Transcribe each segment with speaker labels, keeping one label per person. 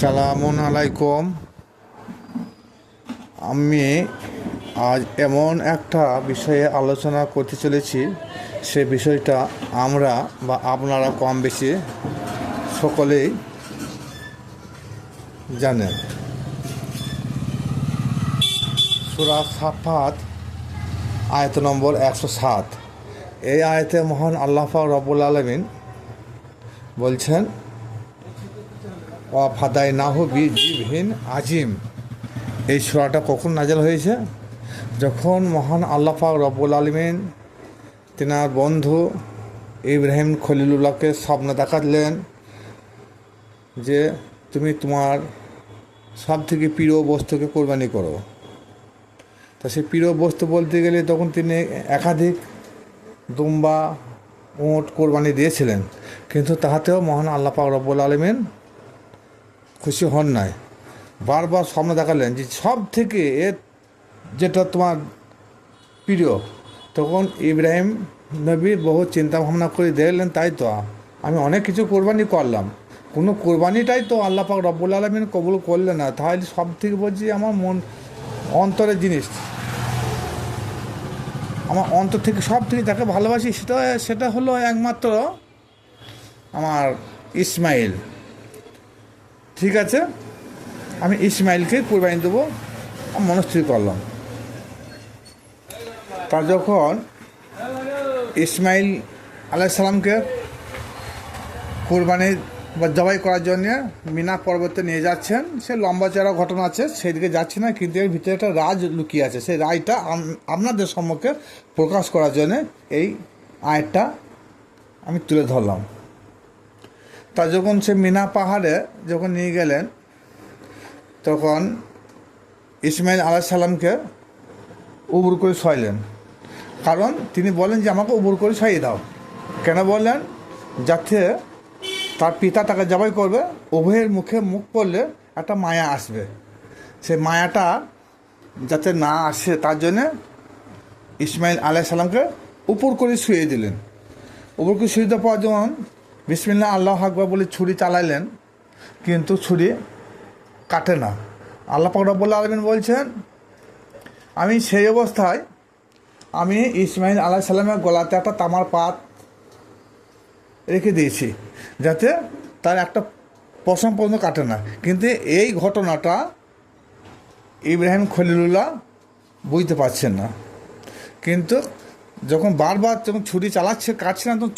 Speaker 1: সালামুন আলাইকুম। আমি আজ এমন একটা বিষয়ে আলোচনা করতে চলেছি, সে বিষয়টা আমরা বা আপনারা কম বেশি সকলেই জানেন। সুরা সাফাত, আয়ত নম্বর একশো সাত। এই আয়তে মহান আল্লাহ রবুল আলমিন বলছেন অফাদাই নাহ বি আজিম। এই সুরাটা কখন নাজাল হয়েছে? যখন মহান আল্লাহ পাক রব্বুল আলমিন তেনার বন্ধু ইব্রাহিম খলিলুল্লাহকে স্বপ্ন দেখালেন যে, তুমি তোমার সব থেকে প্রিয় বস্তুকে কোরবানি করো। তা সেই প্রিয় বস্তু বলতে গেলে তখন তিনি একাধিক দুম্বা, উঁট কোরবানি দিয়েছিলেন। কিন্তু তাহাতেও মহান আল্লাহ পাক রব্বুল আলমিন খুশি হন নাই। বারবার স্বপ্ন দেখালেন যে সব থেকে এ যেটা তোমার প্রিয়, তখন ইব্রাহিম নবী বহু চিন্তা ভাবনা করে দেখলেন, তাই তো আমি অনেক কিছু কোরবানি করলাম। কোনো কোরবানিটাই তো আল্লাহ পাক রব্বুল আলমিন কবুল করলেন না। তাহলে সব থেকে বলছি আমার মন অন্তরের জিনিস। আমার অন্তর থেকে সব থেকে যাকে ভালোবাসি সেটা সেটা হলো একমাত্র আমার ইসমাইল। ঠিক আছে? আমি ইসমাইলকে কোরবানি দেবো মনস্থির করলাম। তা যখন ইসমাইল আলাইসালামকে কোরবানি বা জবাই করার জন্য মিনা পর্বতে নিয়ে যাচ্ছেন, সে লম্বা চড়া ঘটনা আছে, সেদিকে যাচ্ছি না, কিন্তু এর ভিতরে একটা রাজ লুকিয়ে আছে। সেই রায়টা আপনাদের সম্মুখে প্রকাশ করার জন্য এই আয়টা আমি তুলে ধরলাম। তা যখন সে মিনা পাহাড়ে যখন নিয়ে গেলেন, তখন ইসমাইল আলাহ সাল্লামকে উবুর করে শোয়াইলেন কারণ তিনি বলেন যে, আমাকে উবুর করে শোয়াই দাও। কেন বললেন? যাতে তার পিতা তাকে জবাই করবে, উভয়ের মুখে মুখ পড়লে একটা মায়া আসবে। সেই মায়াটা যাতে না আসে, তার জন্যে ইসমাইল আলাহ সাল্লামকে উপর করে শুয়ে দিলেন। উপর করে শুয়ে দেওয়ার পর যখন বিসমিল্লা আল্লাহ আকবর বলে ছুরি চালাইলেন, কিন্তু ছুরি কাটে না। আল্লাহ রব্বুল আলমিন বলছেন, আমি সেই অবস্থায় আমি ইসমাইল আলাহ সাল্লামের গলাতে একটা তামার পাত রেখে দিয়েছি, যাতে তার একটা পশম পর্যন্ত কাটে না। কিন্তু এই ঘটনাটা ইব্রাহিম খলিলুল্লাহ বুঝতে পারছেন না। কিন্তু যখন বারবার যখন ছুরি চালাচ্ছে, কাটছে না, তখন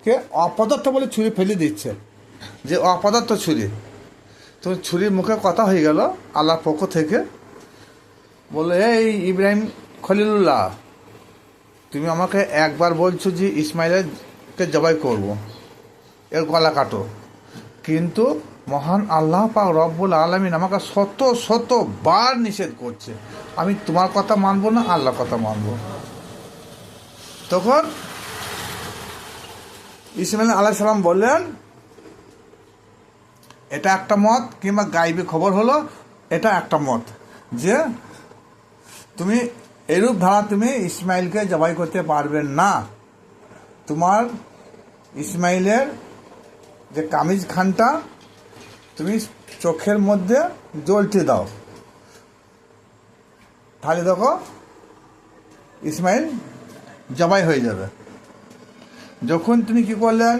Speaker 1: ছুরিকে অপদার্থ বলে ছুরি ফেলে দিচ্ছে। যে অপদার্থ ছুরি। তো ছুরির মুখে কথা হয়ে গেল আল্লাহর পক্ষ থেকে। বলে এই ইব্রাহিম খলিলুল্লাহ, তুমি আমাকে একবার বলছো যে ইসমাইলকে জবাই করব। এর গলা কাটো। কিন্তু মহান আল্লাহ পাক রব্বুল আলমিন আমাকে শত শত বার নিষেধ করছে। আমি তোমার কথা মানবো না, আল্লাহর কথা মানবো। তখন ইসমাইল আলাহ সালাম বললেন, এটা একটা মত কিংবা গাইবি খবর হলো, এটা একটা মত যে তুমি এরূপ ধারা তুমি ইসমাইলকে জবাই করতে পারবে না। তোমার ইসমাইলের যে কামিজ খানটা, তুমি চোখের মধ্যে জ্বলতে দাও। তাহলে দেখো, ইসমাইল জবাই হয়ে যাবে। যখন তিনি কি করলেন?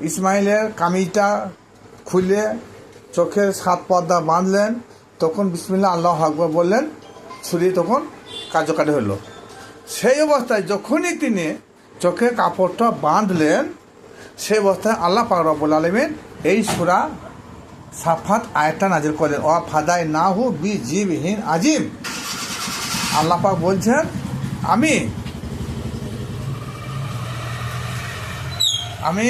Speaker 1: ইসমাইলের কামিজটা খুলে চোখের সাত পর্দা বাঁধলেন। তখন বিসমিল্লা আল্লাহ আকবর বললেন, ছুরি তখন কার্যকারী হলো। সেই অবস্থায় যখনই তিনি চোখের কাপড়টা বাঁধলেন, সেই অবস্থায় আল্লাহ পাক আলমিন এই সুরা সাফাত আয়টা নাজির করলেন। ও ফাদাই না হু বি জীবহীন আজিম। আল্লাহ বলছেন, আমি আমি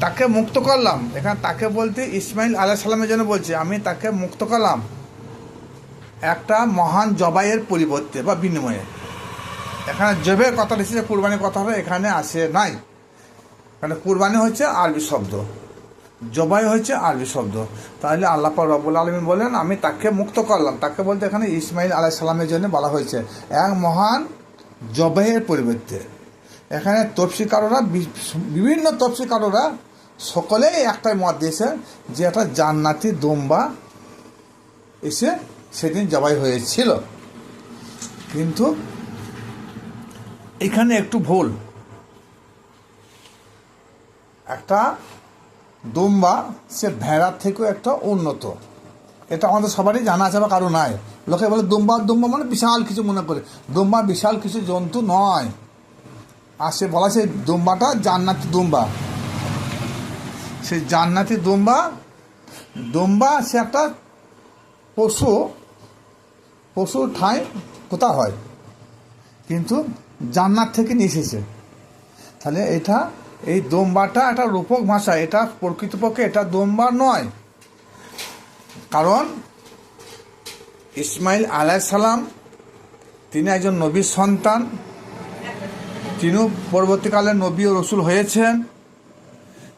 Speaker 1: তাকে মুক্ত করলাম। এখানে তাকে বলতে ইসমাইল আলাহ সাল্লামের জন্য বলছি, আমি তাকে মুক্ত করলাম। একটা মহান জবাইয়ের পরিবর্তে বা বিনিময়ে। এখানে জবের কথা এসেছে কুরবানির কথা হবে এখানে আসে নাই। কারণ কুরবানি হচ্ছে আরবি শব্দ। জবাই হচ্ছে আরবি শব্দ। তাহলে আল্লাহ পাক রব্বুল আলমিন বলেন, আমি তাকে মুক্ত করলাম। তাকে বলতে এখানে ইসমাইল আলাহ সাল্লামের জন্য বলা হয়েছে। এক মহান জবাইয়ের পরিবর্তে। এখানে তফসিকাররা বিভিন্ন তফসিকাররা সকলেই একটাই মত দিয়েছে যে একটা জান্নাতি দোম্বা এসে সেদিন জবাই হয়েছিল। কিন্তু এখানে একটু ভুল। একটা দুম্বা, সে ভেড়ার থেকেও একটা উন্নত। এটা আমাদের সবারই জানা আছে বা কারও নাই। লোকে বলে দুম্বা দুম্বা মানে বিশাল কিছু মনে করে। দুম্বা বিশাল কিছু জন্তু নয়। আর সে বলা সেই দুম্বাটা জান্নাতি দুম্বা। সেই জান্নাতি দুম্বা দুম্বা সে একটা পশু, পশুর ঠাঁই কোথা হয়? কিন্তু জান্নাত থেকে নিয়ে এসেছে। তাহলে এটা, এই দোম্বাটা একটা রূপক ভাষা, এটা প্রকৃতপক্ষে এটা দোম্বা নয়। কারণ ইসমাইল সালাম, তিনি একজন নবীর সন্তান তিনিও পরবর্তীকালে নবী রসুল হয়েছেন,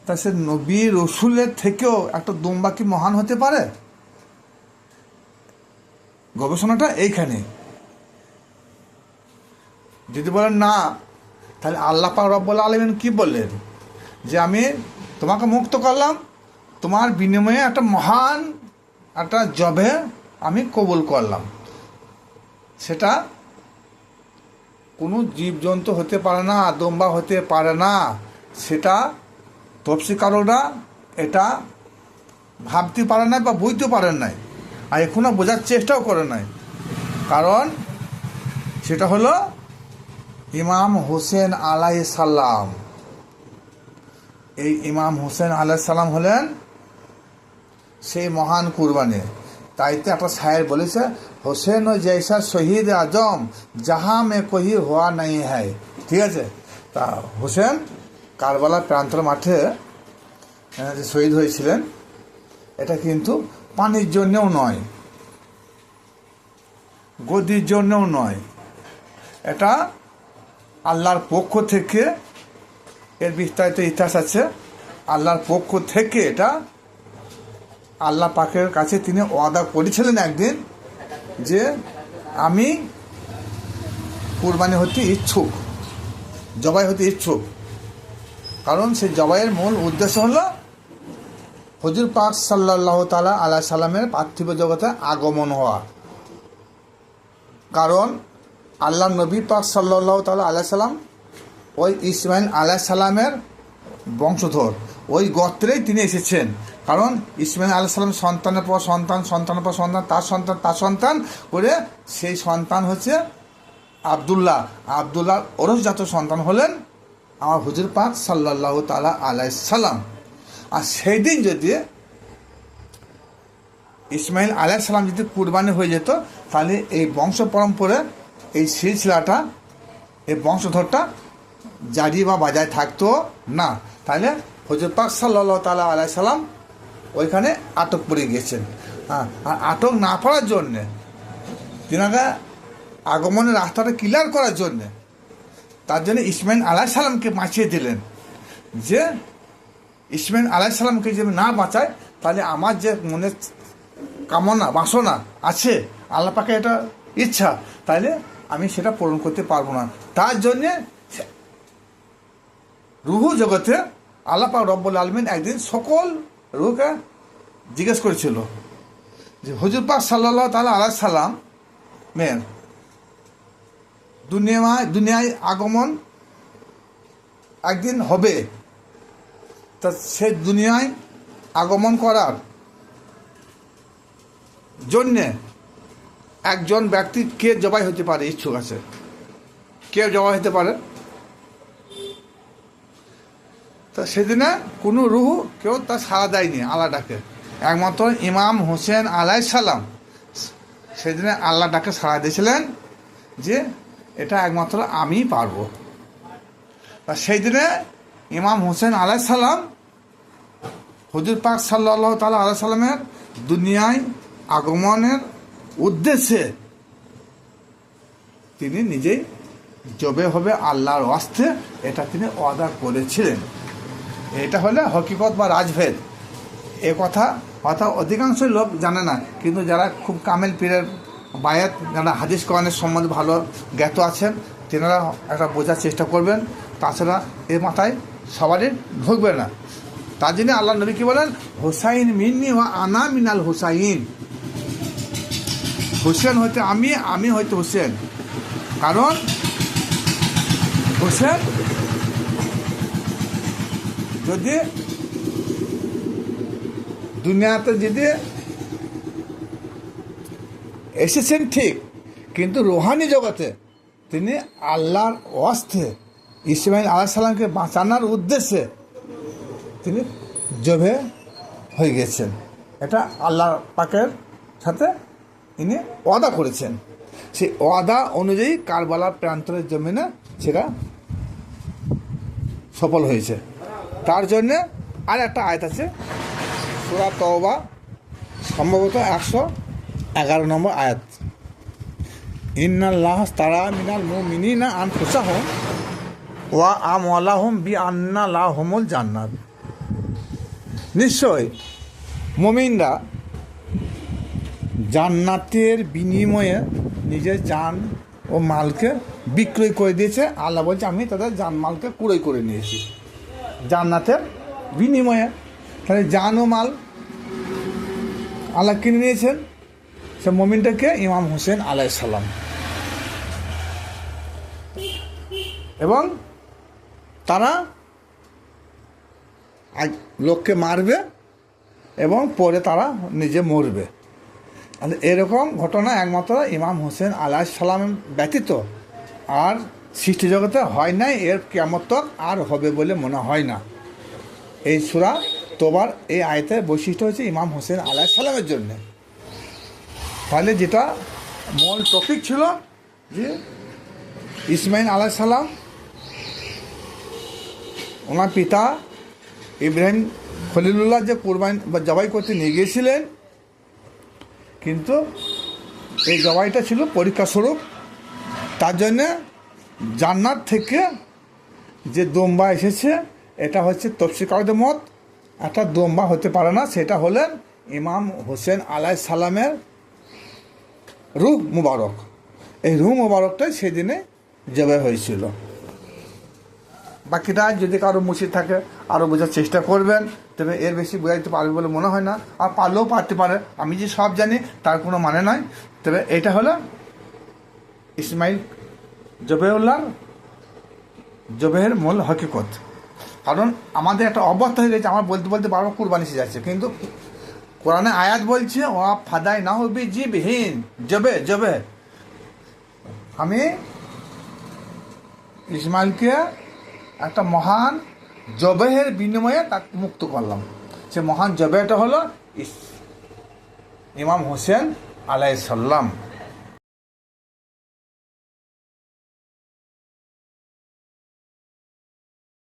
Speaker 1: তা সে নবী রসুলের থেকেও একটা দোম্বা কি মহান হতে পারে? গবেষণাটা এইখানে। যদি বলেন না, তাহলে আল্লাহ পাক আলমিন কি বললেন? যে আমি তোমাকে মুক্ত করলাম, তোমার বিনিময়ে একটা মহান একটা জবে আমি কবুল করলাম। সেটা কোনো জীবজন্তু হতে পারে না দম্বা হতে পারে না, সেটা তফসিকারকরা এটা ভাবতে পারে নাই বা বুঝতে পারেন নাই আর এখনও বোঝার চেষ্টাও করে নাই। কারণ সেটা হলো ইমাম হোসেন আলাই সাল্লাম এই ইমাম হোসেন আলাই সাল্লাম হলেন সেই মহান কুরবানি। তাই তো একটা শায়ের বলেছে, হোসেন ও জৈসা শহীদ আজম, যাহা মে কহি হওয়া নাই হ্যায় ঠিক আছে? তা হোসেন কারবালা প্রান্তর মাঠে যে শহীদ হয়েছিলেন, এটা কিন্তু পানির জন্যেও নয়, গদির জন্যও নয়। এটা আল্লাহর পক্ষ থেকে, এর বিস্তারিত ইতিহাস আছে। আল্লাহর পক্ষ থেকে এটা আল্লাহ পাকের কাছে তিনি ওয়াদা করেছিলেন একদিন যে আমি কুরবানি হতে ইচ্ছুক, জবাই হতে ইচ্ছুক। কারণ সেই জবাইয়ের মূল উদ্দেশ্য হলো হজুর পাক সাল্লাহ তালা আল্লাহ সাল্লামের পার্থিব জগতে আগমন হওয়া। কারণ আল্লাহ নবী পাক সাল্লাহ তালা আল্লাহ সাল্লাম ওই ইসমাইল আলাহ সাল্লামের বংশধর, ওই গোত্রেই তিনি এসেছেন। কারণ ইসমাইল আলাহ সাল্লাম সন্তানের পর সন্তান, সন্তানের পর সন্তান, তার সন্তান তার সন্তান করে সেই সন্তান হচ্ছে আবদুল্লাহ। আবদুল্লাহ ওরসজাত সন্তান হলেন আমার হুজুর পাক সাল্লাহ তালা আলাই আর সেই দিন যদি ইসমাইল আলাহ সাল্লাম যদি কুরবানি হয়ে যেত, তাহলে এই বংশ পরম্পরে, এই সিলসিলাটা, এই বংশধরটা জারি বা বাজায় থাকতো না। তাহলে হজরত পাক সাল্লাহ তালা আলাই সাল্লাম ওইখানে আটক পড়ে গিয়েছেন। হ্যাঁ আর আটক না পড়ার জন্যে, তিনাকে আগমনের রাস্তাটা ক্লিয়ার করার জন্যে, তার জন্য ইসমাইল আলাহ সাল্লামকে বাঁচিয়ে দিলেন। যে ইসমাইল আলাহ সাল্লামকে যদি না বাঁচায়, তাহলে আমার যে মনে কামনা, বাসনা আছে, আল্লাহ পাকে এটা ইচ্ছা, তাহলে আমি সেটা পূরণ করতে পারব না। তার জন্যে রুহু জগতে আল্লাহ পাক রব্বুল আলমিন একদিন সকল রুহকে জিজ্ঞেস করেছিল যে, হজুর পাক সাল্লাহ তালা আলাহ সাল্লাম মেয়ের দুনিয়ায় দুনিয়ায় আগমন একদিন হবে। তা সে দুনিয়ায় আগমন করার জন্যে একজন ব্যক্তি কে জবাই হতে পারে ইচ্ছুক আছে? কে জবাই হতে পারে? তা সেদিনে কোনো রুহু কেউ তা সাড়া দেয়নি আল্লাহ ডাকে একমাত্র ইমাম হোসেন আলাই সালাম। সেদিনে আল্লাহ ডাকে সাড়া দিয়েছিলেন যে এটা একমাত্র আমিই পারব। তা সেই দিনে ইমাম হোসেন আলাই সালাম হুজুর পাক সাল্লাহ তালা আলাই সাল্লামের দুনিয়ায় আগমনের উদ্দেশ্যে তিনি নিজেই জবে হবে আল্লাহর অস্তে এটা তিনি অর্ডার করেছিলেন। এটা হলে হকিকত বা রাজভেদ। এ কথা হয়তো অধিকাংশ লোক জানে না। কিন্তু যারা খুব কামেল পীরের বায়াত, যারা হাদিস কোরআনের সম্বন্ধে ভালো জ্ঞাত আছেন, তেনারা একটা বোঝার চেষ্টা করবেন। তাছাড়া এ মাথায় সবারই ঢুকবে না। তার জন্য আল্লাহ নবী কি বলেন? হোসাইন মিন্নি ও আনা মিনাল হোসাইন। হোসেন হইতে আমি আমি হইতে হোসেন। কারণ হোসেন যদি দুনিয়াতে যদি এসেছেন ঠিক, কিন্তু রোহানি জগতে তিনি আল্লাহর অস্তে ইসমাইল আলাহ সাল্লামকে বাঁচানোর উদ্দেশ্যে তিনি জবে হয়ে গেছেন। এটা আল্লাহ পাকের সাথে ইনি ওয়াদা করেছেন। সেই ওয়াদা অনুযায়ী কারবালার প্রান্তরের জমিনে সেটা সফল হয়েছে। তার জন্যে আর একটা আয়াত আছে, সুরা তওবা, সম্ভবত একশো এগারো নম্বর আয়াত। ইন্নাল্লাহ তারা মিনাল মো মিনি মুমিনিনা আন ফুসাহম ওয়া আম আমওয়ালাহুম বি আন্না লাহুমুল জান্নাত। নিশ্চয় মুমিনরা জান্নাতের বিনিময়ে নিজের জান ও মালকে বিক্রয় করে দিয়েছে। আল্লাহ বলছে, আমি তাদের জান মালকে কুড়াই করে নিয়েছি। জান্নাতের বিনিময়ে। তাহলে জান ও মাল আল্লাহ কিনে নিয়েছেন, সে মমিনটাকে ইমাম হোসেন আলাই সালাম। এবং তারা লোককে মারবে এবং পরে তারা নিজে মরবে। এরকম ঘটনা একমাত্র ইমাম হোসেন আলাহ সালাম ব্যতীত আর সৃষ্টি জগতে হয় নাই, এর কেমত আর হবে বলে মনে হয় না। এই সুরা তোবার এই আয়তের বৈশিষ্ট্য হচ্ছে ইমাম হোসেন আলাহ সালামের জন্যে। তাহলে যেটা মূল টপিক ছিল যে ইসমাইল আলাহ সালাম, ওনার পিতা ইব্রাহিম খলিলুল্লাহ যে কোরবান বা জবাই করতে নিয়ে গিয়েছিলেন, কিন্তু এই জবাইটা ছিল পরীক্ষা স্বরূপ তার জন্যে জান্নাত থেকে যে দোম্বা এসেছে, এটা হচ্ছে তফসিকারদের মত। একটা দোম্বা হতে পারে না, সেটা হলেন ইমাম হোসেন আলাই সালামের রূহ মুবারক। এই রূহ মুবারকটাই সেদিনে জবে হয়েছিল। বাকিটা যদি কারও মুশিদ থাকে আরও বোঝার চেষ্টা করবেন, তবে এর বেশি বোঝাইতে পারবে বলে মনে হয় না। আর পারলেও পারতে পারে। আমি যে সব জানি, তার কোনো মানে নয় তবে এটা হলো ইসমাইল জবেউল্লাহ জবেহের মূল হকিকত। কারণ আমাদের একটা অবস্থা হয়ে গেছে, আমার বলতে বলতে বারবার কুরবানি এসে যাচ্ছে। কিন্তু কোরআনে আয়াত বলছে ও ফাদাই না হবি জীবহীন জবে জবে। আমি ইসমাইলকে একটা মহান জবেহের বিনিময়ে তাকে মুক্ত করলাম। সে মহান জবেটা হলো ইমাম হোসেন আলাই সাল্লাম